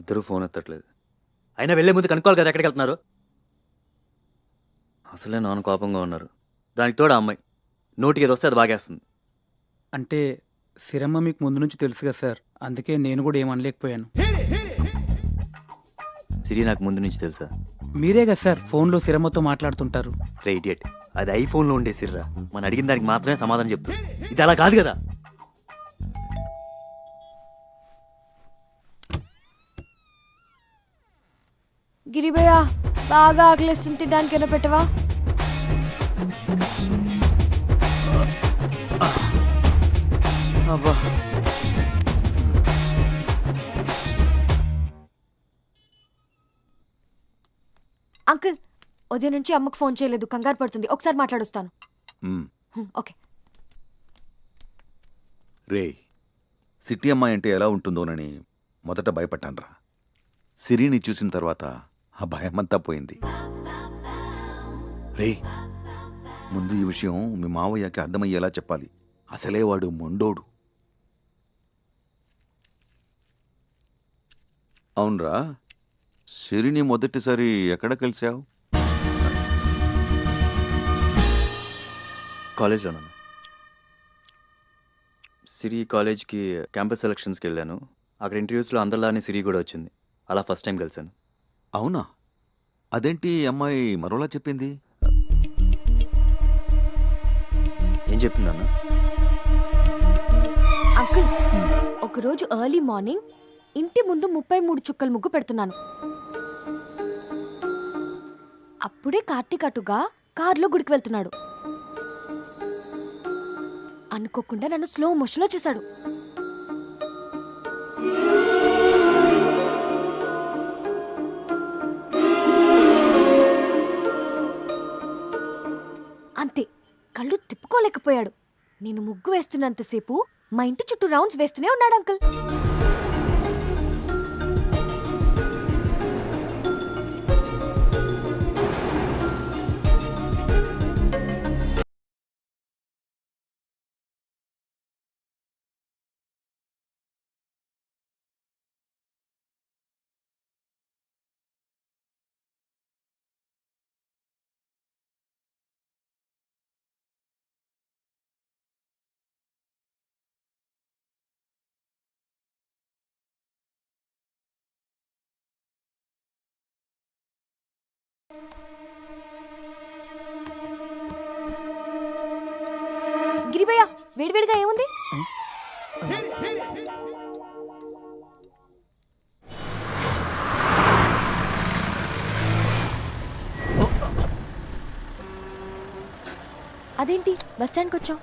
ఇద్దరు ఫోన్ ఎత్తట్లేదు. అయినా వెళ్ళే ముందు కనుక్కోవాలి కదా ఎక్కడికి వెళ్తున్నారు? అసలే నాన్న కోపంగా ఉన్నారు. దానికి తోడు ఆ అమ్మాయి. నోటికి ఏదో వస్తే అది బాగేస్తుంది. అంటే సిరమ్మ మీకు ముందు నుంచి తెలుసు కదా సార్. అందుకే నేను కూడా ఏమనలేకపోయాను. సిరి నాకు ముందు నుంచి తెలుసా? మీరే కదా సార్ ఫోన్లో సిరమ్మతో మాట్లాడుతుంటారు. రే ఇడియట్ అది ఐఫోన్లో ఉండే సిర్రా. మనం అడిగిన దానికి మాత్రమే సమాధానం చెప్తుంది ఇది అలా కాదు కదా. బాగా ఆకలిస్తుంది తినడానికి ఏమైనా పెట్టవా? అబ్బా. అంకుల్ ఉదయం నుంచి అమ్మకు ఫోన్ చేయలేదు కంగారు పడుతుంది. ఒకసారి మాట్లాడొస్తాను. ఓకే. రే సిటీ అమ్మాయి అంటే ఎలా ఉంటుందోనని మొదట భయపడ్డాన్రా. సిరిని చూసిన తర్వాత ఆ భయమంతా పోయింది. రే ముందు ఈ విషయం మీ మావయ్యకి అర్థమయ్యేలా చెప్పాలి. అసలే వాడు మొండోడు. అవునరా సిరిని మొదటిసారి ఎక్కడ కలిసావు కాలేజ్లో సిరి కాలేజ్కి క్యాంపస్ సెలక్షన్స్కి వెళ్ళాను. అక్కడ ఇంటర్వ్యూస్లో అందరిలానే సిరి కూడా వచ్చింది. అలా ఫస్ట్ టైం కలిశాను. అవునా? అదేంటి ఈ అమ్మాయి మరోలా చెప్పింది? ఏం చెప్పింది అన్న అంకుల్ ఒకరోజు ఎర్లీ మార్నింగ్ ఇంటి ముందు ముప్పై మూడు చుక్కల ముగ్గు పెడుతున్నాను. అప్పుడే కార్తీక్ అటుగా కారులో గుడికి వెళ్తున్నాడు. అనుకోకుండా నన్ను స్లో మోషన్లో చూశాడు. లేకపోయాడు నేను ముగ్గు వేస్తున్నంతసేపు మా ఇంటి చుట్టూ రౌండ్స్ వేస్తూనే ఉన్నాడు అంకుల్. గిరిబయ్య వేడివేడిగా ఏముంది? అదేంటి? బస్ స్టాండ్కి వచ్చావు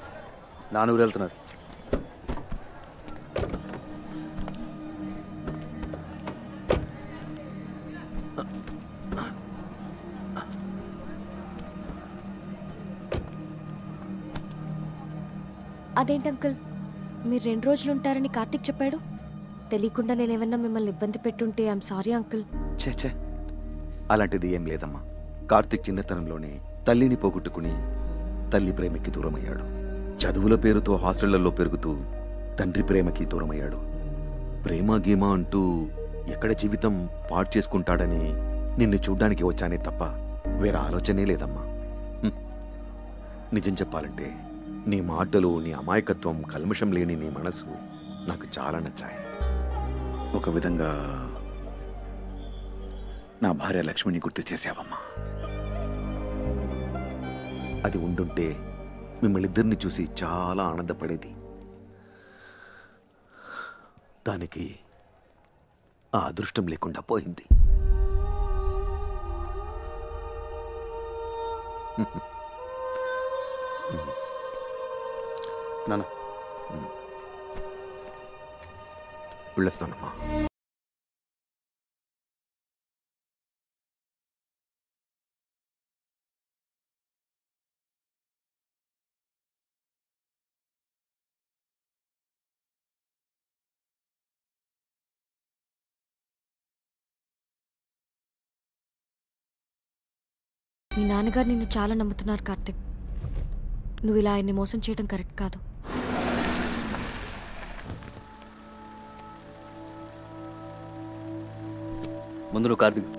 నాన్న ఊరు వెళ్తున్నారు. అదేంటి అంకుల్? మీరు రెండు రోజులు ఉంటారని కార్తీక్ చెప్పాడు. తెలియకుండా నేనేమన్నా మిమ్మల్ని ఇబ్బంది పెట్టుంటే ఐఎమ్ సారీ అంకుల్. ఛే ఛే. అలాంటిది ఏం లేదమ్మా. కార్తిక్ చిన్నతనంలోనే తల్లిని పోగొట్టుకుని తల్లి ప్రేమకి దూరమయ్యాడు. చదువుల పేరుతో హాస్టళ్ళలో పెరుగుతూ తండ్రి ప్రేమకి దూరమయ్యాడు. ప్రేమ గీమ అంటూ ఎక్కడ జీవితం పాడు చేసుకుంటాడని నిన్ను చూడ్డానికి వచ్చానే తప్ప వేరే ఆలోచనే లేదమ్మా. నిజం చెప్పాలంటే నీ మాటలు నీ అమాయకత్వం కల్మషం లేని నీ మనసు నాకు చాలా నచ్చాయి. ఒక విధంగా నా భార్య లక్ష్మిని గుర్తు చేసావమ్మా అది ఉండుంటే మిమ్మల్ని ఇద్దరిని చూసి చాలా ఆనందపడేది. దానికి ఆ అదృష్టం లేకుండా పోయింది. నాన్న వెళ్ళొస్తానమ్మా. మీ నాన్నగారు నిన్ను చాలా నమ్ముతున్నారు కార్తిక్. నువ్వు ఇలా ఆయన్ని మోసం చేయడం కరెక్ట్ కాదు. ముందు నువ్వు Karthik.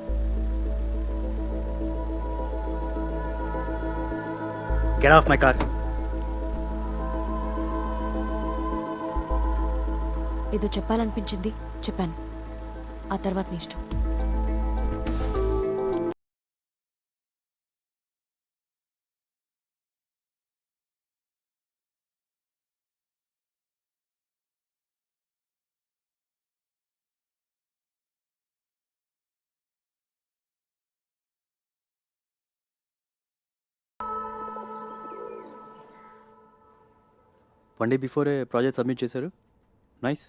Get off my car ఏదో చెప్పాలనిపించింది చెప్పాను. ఆ తర్వాత నీ ఇష్టం. One day before project submit చేశారు. నైస్.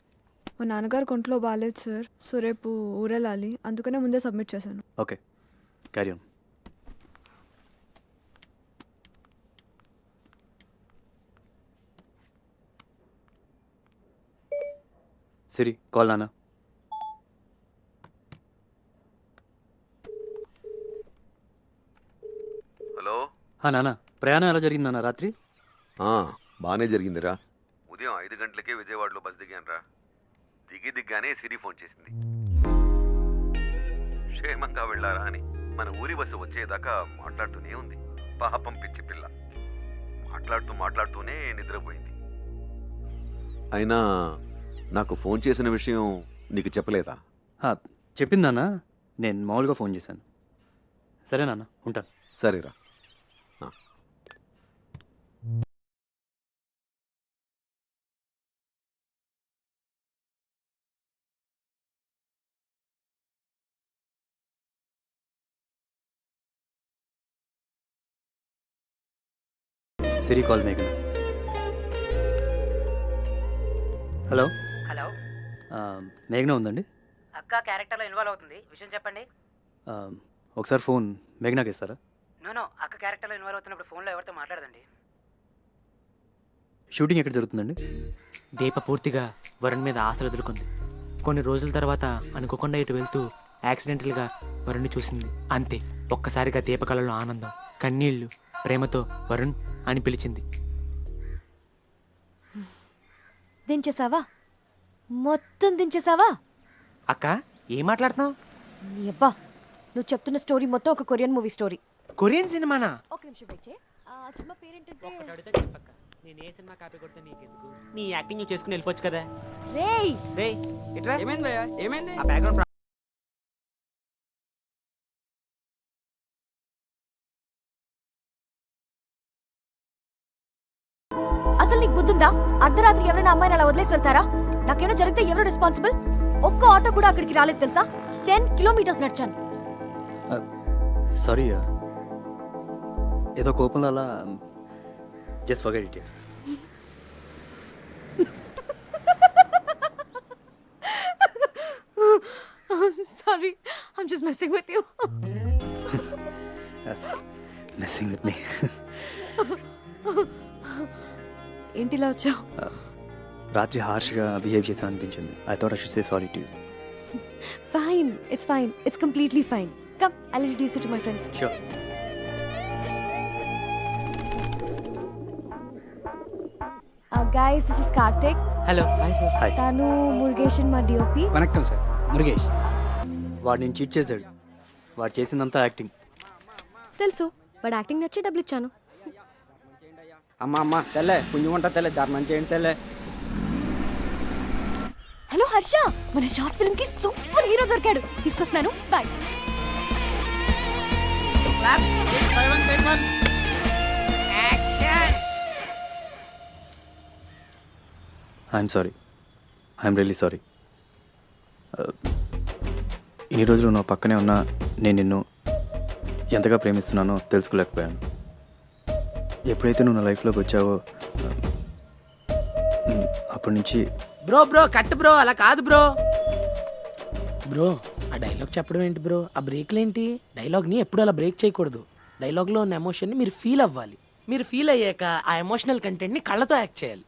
మా నాన్నగారు కొంట్లో బాగాలేదు సార్. సో రేపు ఊరెళ్ళాలి. అందుకనే ముందే సబ్మిట్ చేశాను. Okay. Carry on. Siri call నాన్న. హలో. హా నాన్న. ప్రయాణం ఎలా జరిగింది నాన్న? రాత్రి? బాగానే జరిగిందిరా. ఉదయం ఐదు గంటలకే విజయవాడలో బస్ దిగానురా. దిగి దిగ్గానే సిరి ఫోన్ చేసింది. క్షేమంగా వెళ్ళారా అని మన ఊరి బస్సు వచ్చేదాకా మాట్లాడుతూనే ఉంది. పాపం పిచ్చి పిల్ల. మాట్లాడుతూ మాట్లాడుతూనే నిద్రపోయింది. అయినా నాకు ఫోన్ చేసిన విషయం నీకు చెప్పలేదా? హా, చెప్పింది నాన్న. నేను మామూలుగా ఫోన్ చేశాను. సరే నాన్న ఉంటాను. సరేరా. సిరి కాల్ మేఘన హలో హలో మేఘన ఉందండి? అక్క క్యారెక్టర్లో ఇన్వాల్వ్ అవుతుంది. విషయం చెప్పండి. ఆ, ఒకసారి ఫోన్ మేఘనాకి ఇస్తారా? నో అక్క క్యారెక్టర్లో ఇన్వాల్వ్ అవుతున్నప్పుడు ఫోన్లో ఎవరితో మాట్లాడదండి. షూటింగ్ ఎక్కడ జరుగుతుందండి? దీప పూర్తిగా వరుణ్ మీద ఆశలు ఎదుర్కొంది. కొన్ని రోజుల తర్వాత అనుకోకుండా ఇటు వెళ్తూ యాక్సిడెంటల్గా వరుణ్ని చూసింది. అంతే. ఒక్కసారిగా దీప కళలో ఆనందం కన్నీళ్ళు ప్రేమతో వరుణ్ అని పిలిచింది. దించేసావా మొత్తం దించేసావా అక్క ఏం మాట్లాడుతున్నావు? నీ అబ్బా నువ్వు చెప్తున్న స్టోరీ మొత్తం ఒక కొరియన్ మూవీ స్టోరీ. కొరియన్ సినిమానా? ఒక నిమిషం వెయిట్ చేయి. ఆ సినిమా పేరేంటంటే నేను ఏ సినిమా కాపీ కొడితే నీకెందుకు? నీ యాక్టింగ్ నువ్వు చేసుకుని వెళ్ళిపోవచ్చు కదా. రేయ్! రే ఇట్రా ఏమైంది భయ్యా? ఏమైంది? ఆ బ్యాక్గ్రౌండ్ బుద్ధుందా అర్ధరాత్రి ఎవరైనా అమ్మాయిని అలా వదిలేసి వెళ్తారా? నాకేమైనా జరిగితే ఎవరు రెస్పాన్సిబుల్ ఒక్క ఆటో కూడా అక్కడికి రాలేదు తెలుసా? Ten kilometres నడిచాను. సారీ ఏదో కోపంలో అలా just forget it sorry I'm just messing with you messing with me ఏంటిలా వచ్చావు? రాత్రి హార్ష్గా బిహేవ్ చేశాను అనిపించింది I thought I should say sorry too fine it's fine it's completely fine come I introduce you to my friends sure guys this is Karthik hello hi sir hi తను మురుగేషన్ మా DOP vanakkam sir Murugesh. వాడు నేను cheat చేశాడు. వాడు చేసిందంతా acting తెలుసు. వాడు acting నచ్చి డబ్బులు ఇచ్చాను. అమ్మ అమ్మ తెల్లే పుంజు వంట తెల్లే ధర్మం చేయండి తెల్లే. హలో హర్ష మన షార్ట్ ఫిల్మ్కి సూపర్ హీరో దొరికాడు. తీసుకొస్తున్నాను. Bye I'm sorry I'm really sorry ఇన్ని రోజులు నా పక్కనే ఉన్నా నేను నిన్ను ఎంతగా ప్రేమిస్తున్నానో తెలుసుకోలేకపోయాను. ఎప్పుడైతే నువ్వు నా లైఫ్లోకి వచ్చావో అప్పటి నుంచి బ్రో బ్రో కట్ బ్రో అలా కాదు బ్రో. బ్రో ఆ డైలాగ్ చెప్పడం ఏంటి బ్రో? ఆ బ్రేక్లు ఏంటి? డైలాగ్ని ఎప్పుడు అలా బ్రేక్ చేయకూడదు. డైలాగ్లో ఉన్న ఎమోషన్ని మీరు ఫీల్ అవ్వాలి. మీరు ఫీల్ అయ్యాక ఆ ఎమోషనల్ కంటెంట్ని కళ్ళతో యాక్ట్ చేయాలి.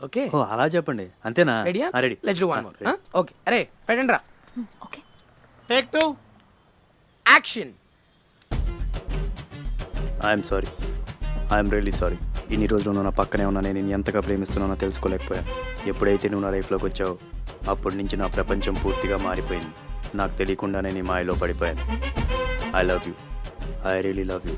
ఓకే? ఓ అలా చెప్పండి. అంతేనా? రెడీయా ready let's do one more okay. అరే పెట్టండి రా. Okay. Take two action I'm sorry I'm really sorry ఇన్ని రోజులు నువ్వు నా పక్కనే ఉన్నా నేను ఎంతగా ప్రేమిస్తున్నానో తెలుసుకోలేకపోయాను. ఎప్పుడైతే నువ్వు నా లైఫ్లోకి వచ్చావో అప్పటి నుంచి నా ప్రపంచం పూర్తిగా మారిపోయింది. నాకు తెలియకుండానే నీ మాయలో పడిపోయాను. I love you I really love you